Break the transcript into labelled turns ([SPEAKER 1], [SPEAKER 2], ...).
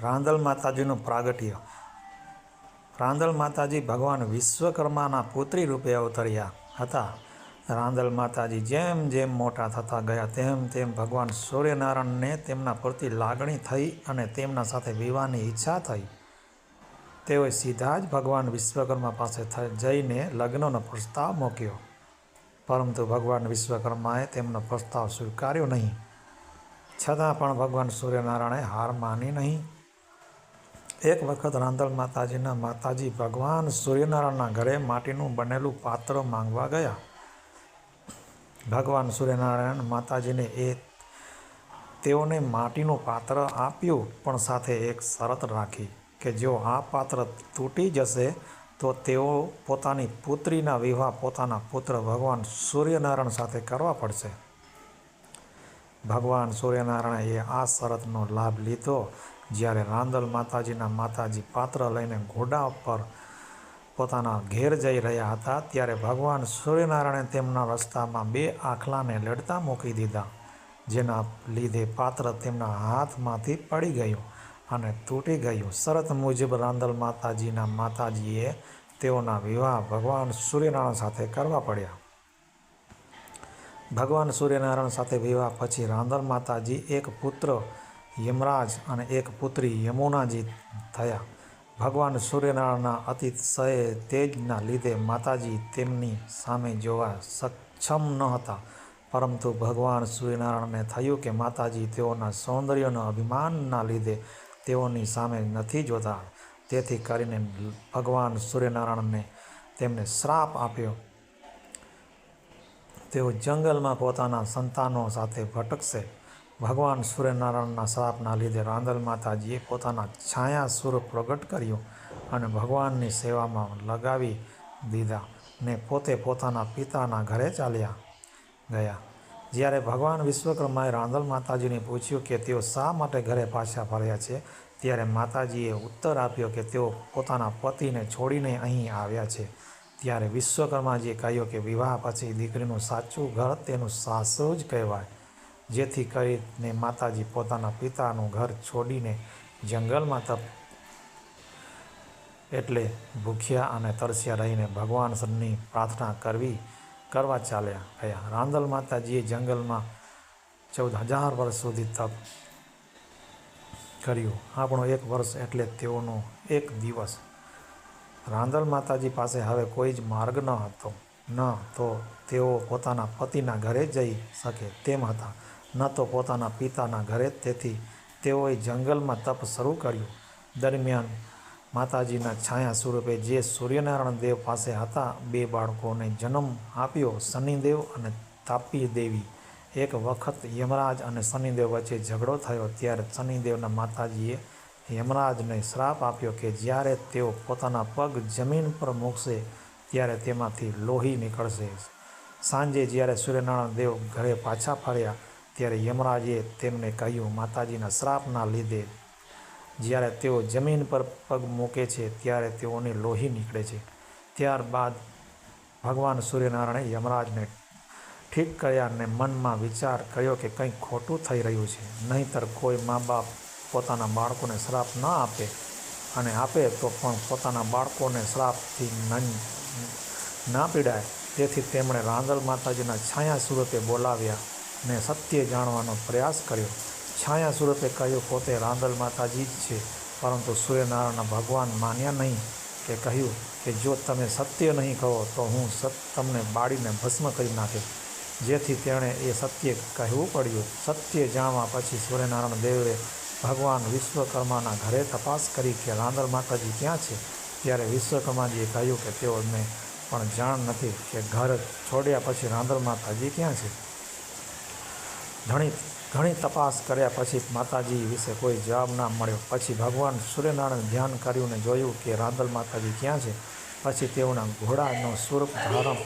[SPEAKER 1] રાંદલ માતાજીનું પ્રાગટ્ય. રાંદલ માતાજી ભગવાન વિશ્વકર્માના પુત્રી રૂપે અવતર્યા હતા. રાંદલ માતાજી જેમ જેમ મોટા થતા ગયા તેમ તેમ ભગવાન સૂર્યનારાયણને તેમના પ્રતિ લાગણી થઈ અને તેમના સાથે વિવાહની ઈચ્છા થઈ. તેઓએ સીધા જ ભગવાન વિશ્વકર્મા પાસે જઈને લગ્નનો પ્રસ્તાવ મૂક્યો. પરંતુ ભગવાન વિશ્વકર્માએ તેમનો પ્રસ્તાવ સ્વીકાર્યો નહીં. છતાં પણ ભગવાન સૂર્યનારાયણે હાર માની નહીં. એક વખત રાંધણ માતાજીના માતાજી ભગવાન સૂર્યનારાયણના ઘરે માટીનું બનેલું પાત્ર માંગવા ગયા. ભગવાન સૂર્યનારાયણ માતાજીને એ તેઓને માટીનું પાત્ર આપ્યું, પણ સાથે એક શરત રાખી કે જો આ પાત્ર તૂટી જશે, તો તેઓ પોતાની પુત્રીના વિવાહ પોતાના પુત્ર ભગવાન સૂર્યનારાયણ સાથે કરવા પડશે. ભગવાન સૂર્યનારાયણે આ શરતનો લાભ લીધો જ્યારે રાંદલ માતાજીના માતાજી પાત્ર લઈને ઘોડા પર પોતાના ઘેર જઈ રહ્યા હતા, ત્યારે ભગવાન સૂર્યનારાયણે તેમના રસ્તામાં બે આખલાને લડતા મૂકી દીધા, જેના લીધે પાત્ર તેમના હાથમાંથી પડી ગયું અને તૂટી ગયું. શરત મુજબ રાંદલ માતાજીના માતાજીએ તેઓના વિવાહ ભગવાન સૂર્યનારાયણ સાથે કરવા પડ્યા. ભગવાન સૂર્યનારાયણ સાથે વિવાહ પછી રાંદલ માતાજી એક પુત્ર યમરાજ અને એક પુત્રી યમુનાજી થયા. ભગવાન સૂર્યનારાયણના અતિશય તેજના લીધે માતાજી તેમની સામે જોવા સક્ષમ ન હતા. પરંતુ ભગવાન સૂર્યનારાયણને થયું કે માતાજી તેઓના સૌંદર્યના અભિમાનના લીધે તેઓની સામે નથી જોતા. તેથી કરીને ભગવાન સૂર્યનારાયણને તેમને શ્રાપ આપ્યો. તેઓ જંગલમાં પોતાના સંતાનો સાથે ભટકશે. ભગવાન સૂર્યનારાયણના શ્રાપના લીધે રાંદલ માતાજીએ પોતાના છાયા સ્વરૂપ પ્રગટ કર્યું અને ભગવાનની સેવામાં લગાવી દીધા ને પોતે પોતાના પિતાના ઘરે ચાલ્યા ગયા. જ્યારે ભગવાન વિશ્વકર્માએ રાંદલ માતાજીને પૂછ્યું કે તેઓ શા માટે ઘરે પાછા ફર્યા છે, ત્યારે માતાજીએ ઉત્તર આપ્યો કે તેઓ પોતાના પતિને છોડીને અહીં આવ્યા છે. ત્યારે વિશ્વકર્માજીએ કહ્યું કે વિવાહ પછી દીકરીનું સાચું ઘર તેનું સાસુ જ કહેવાય. જેથી કરીને માતાજી પોતાના પિતાનું ઘર છોડીને જંગલમાં તપ એટલે ભૂખ્યા અને તરસ્યા રહીને ભગવાન સરની પ્રાર્થના કરવી, કરવા ચાલ્યા ગયા. રાંદલ માતાજીએ જંગલમાં ચૌદ હજાર વર્ષ સુધી તપ કર્યું. આપણો એક વર્ષ એટલે તેઓનો એક દિવસ. રાંદલ માતાજી પાસે હવે કોઈ જ માર્ગ ન હતો. ન તો તેઓ પોતાના પતિના ઘરે જઈ શકે તેમ હતા. ન તો પોતાના પિતાના ઘરે તેથી તેઓએ જંગલમાં તપ શરૂ કર્યું. દરમિયાન માતાજીના છાયા સ્વરૂપે જે સૂર્યનારાયણ દેવ પાસે હતા, બે બાળકોને જન્મ આપ્યો શનિદેવ અને તાપી દેવી. એક વખત યમરાજ અને શનિદેવ વચ્ચે ઝઘડો થયો ત્યારે શનિદેવના માતાજીએ યમરાજને શ્રાપ આપ્યો કે જ્યારે તેઓ પોતાના પગ જમીન પર મૂકશે ત્યારે તેમાંથી લોહી નીકળશે. સાંજે જ્યારે સૂર્યનારાયણ દેવ ઘરે પાછા ફર્યા ત્યારે યમરાજે તેમને કહ્યું, માતાજીના શ્રાપના લીધે જ્યારે તેઓ જમીન પર પગ મૂકે છે, ત્યારે તેઓને લોહી નીકળે છે. ત્યારબાદ ભગવાન સૂર્યનારાયણે યમરાજને ઠીક કર્યા અને મનમાં વિચાર કર્યો કે કંઈક ખોટું થઈ રહ્યું છે. નહીંતર કોઈ મા બાપ પોતાના બાળકોને શ્રાપ ન આપે અને આપે તો પણ પોતાના બાળકોને શ્રાપથી ન પીડાય. તેથી તેમણે રાંદલ માતાજીના છાયા સ્વરૂપે બોલાવ્યા. ને સત્ય જાણવાનો પ્રયાસ કર્યો. છાયા સ્વરૂપે કહ્યું, પોતે રાંદલ માતાજી જ છે, પરંતુ સૂર્યનારાયણના ભગવાન માન્યા નહીં કે કહ્યું કે જો તમે સત્ય નહીં કહો, તો હું તમને બાળીને ભસ્મ કરી નાખે. જેથી તેણે એ સત્ય કહેવું પડ્યું. સત્ય જાણવા પછી સૂર્યનારાયણ દેવે ભગવાન વિશ્વકર્માના ઘરે તપાસ કરી કે રાંદલ માતાજી ક્યાં છે? ત્યારે વિશ્વકર્માજીએ કહ્યું કે તેઓને પણ જાણ નથી કે ઘર છોડ્યા પછી રાંદલ માતાજી ક્યાં છે? ઘણી ઘણી તપાસ કર્યા પછી માતાજી વિશે કોઈ જવાબ ના મળ્યો. પછી ભગવાન સૂર્યનારાયણ ધ્યાન કર્યું ને જોયું કે રાંદલ માતાજી ક્યાં છે? પછી તેઓના ઘોડાનો સ્વરૂપ ધારણ